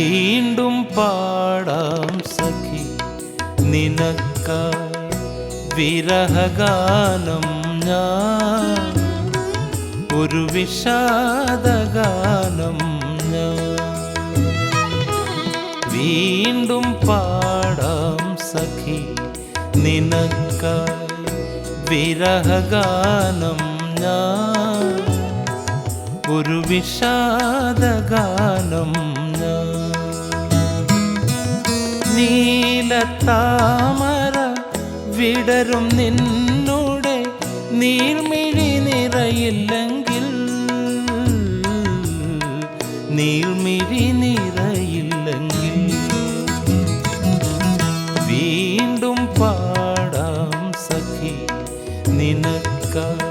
വീണ്ടും പാടാം സഖി. നിനക്ക വിരഹഗാനം ഞാൻ. ഒരു വിഷാദഗാനം ഞാൻ. വീണ്ടും പാടാം സഖി. നിനക്ക വിരഹഗാനം ഞാൻ. ഒരു വിഷാദഗാനം നീലത്താമര വിടരും നിന്നൂടെ നീർമിഴി നിറയില്ലെങ്കിൽ. നീർമിഴി നിറയില്ലെങ്കിൽ. വീണ്ടും പാടാം സഖി നിനക്കായി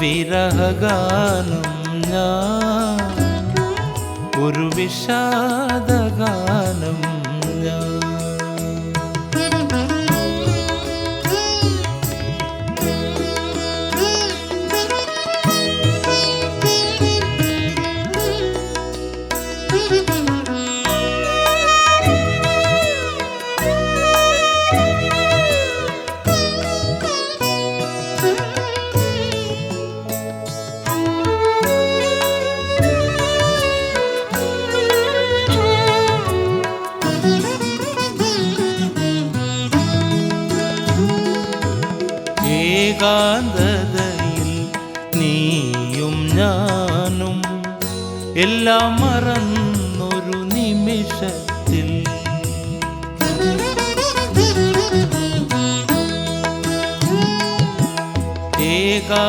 വിരഹഗാനം. ഞാൻ ഒരു വിഷാദഗാനം ഞാൻ നീയും ഞാനും എല്ലാം മറന്നൊരു നിമിഷത്തിൽ.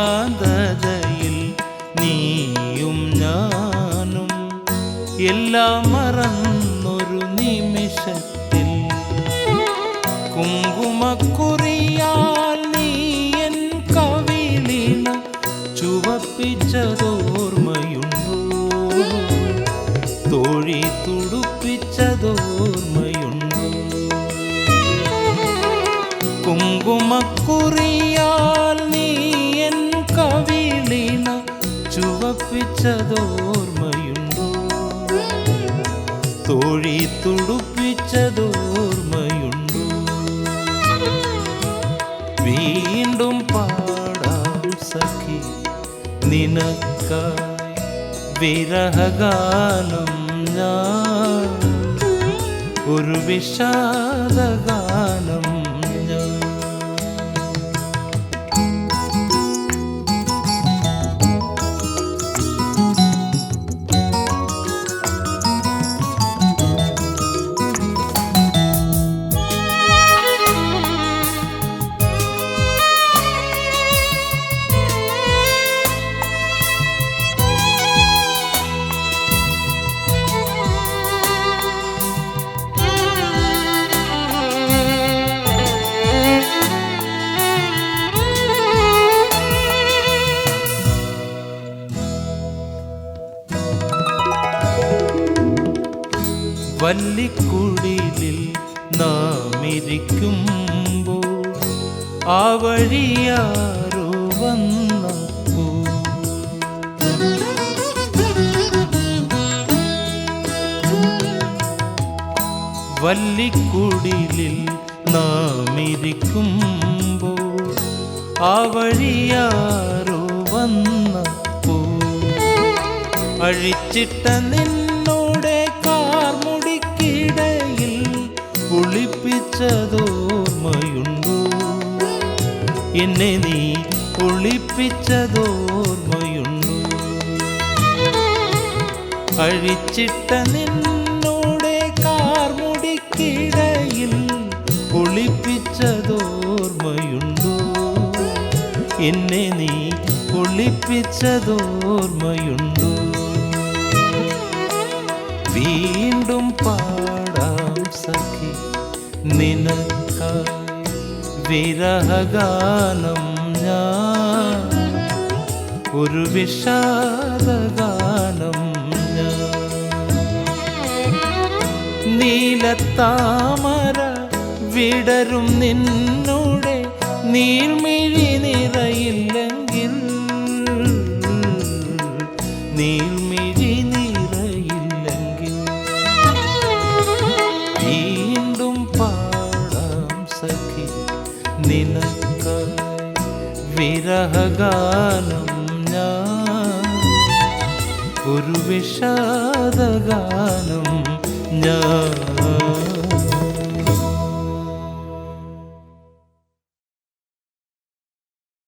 ഏകാന്തതയിൽ നീയും ഞാനും എല്ലാം മറന്നൊരു നിമിഷത്തിൽ. കുങ്കുമക്കുറിയാൽ തോഴി തുടുപ്പിച്ചതോർമ്മയുണ്ടോ കുങ്കുമക്കുറിയാൽ നീ എൻ കവിളിന ചുവപ്പിച്ചതോർമ്മയുണ്ടോ. തോഴി തുടുപ്പിച്ചതോർമ്മയുണ്ടോ വീണ്ടും പാടാം സഖി നിനക്കായി വിരഹഗാനം ഞാൻ. ഒരു വിഷാദഗാനം വല്ലിക്കുടിലിൽ നാം ഇരിക്കുമ്പോൾ ആ വഴിയാരോ വന്നപ്പോ. വല്ലിക്കുടിലിൽ നാം ഇരിക്കുമ്പോൾ ആ വഴിയാരോ വന്നപ്പോ. അഴിച്ചിട്ട എന്നെ നീ ഒളിപ്പിച്ചതോർമ്മയുണ്ടോ. അഴിച്ചിട്ട നിന്നോടെ കാർമുടിക്കിടയിൽ ഒളിപ്പിച്ചതോർമ്മയുണ്ടോ. എന്നെ നീ ഒളിപ്പിച്ചതോർമ്മയുണ്ടോ. വീണ്ടും പാടാം സഖി നിനക്കായി വിരഹഗാനം ഞാൻ. ഒരു വിഷാദഗാനം ഞാൻ. നീലത്താമര വിടരും നിന്നൂടെ നീർമിഴി നിറയില്ലെങ്കിൽ നീർമിഴി വിരഹഗാനം ഞാൻ ഒരു വിഷാദഗാനം ഞാൻ.